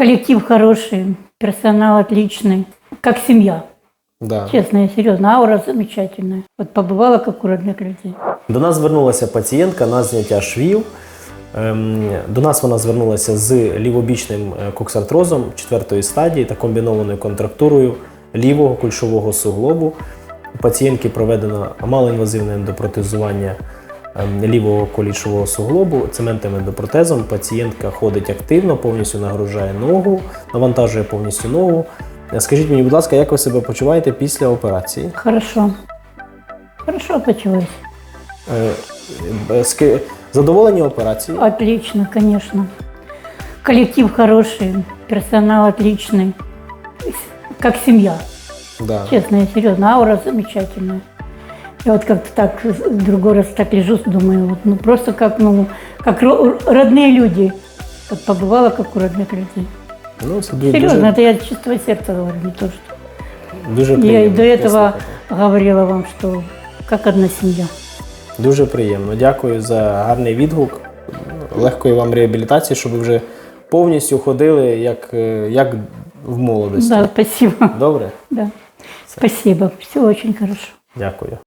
Коллектив хороший, персонал отличный, как семья. Да. Честно и серьезно, аура замечательная. Вот побывала как у родных людей. До нас звернулася пацієнтка на зняття швів. Ем, До нас вона звернулася з лівобічним е, коксартрозом четвертої стадії та комбінованою контрактурою лівого кульшового суглобу. У пацієнтки проведено малоінвазивне ендопротезування ем, лівого колішового суглобу цементним ендопротезом. Пацієнтка ходить активно, повністю нагружає ногу, навантажує повністю ногу. Е, Скажіть мені, будь ласка, як ви себе почуваєте після операції? Хорошо. Хорошо почалось. Е, е, Задоволені операцією? Отлично, конечно. Коллектив хороший, персонал отличный. Как семья. Да. Честно и серьезно, аура замечательная. Я вот как-то так, в другой раз так лежу, думаю, вот, ну просто как, ну, как ро- родные люди. Вот побывала как у родных людей. Ну, це дуже, Серьезно, дуже, это я от чистого сердца говорю, не то, что... дуже Я приємно. и до этого послухати. говорила вам, что как одна семья. Дуже приємно. Дякую за гарний відгук. Легкої вам реабілітації, щоб ви вже повністю ходили як, е, як в молодості. Да, спасибо. Добре? Да. Спасибо. Все очень хорошо. Дякую.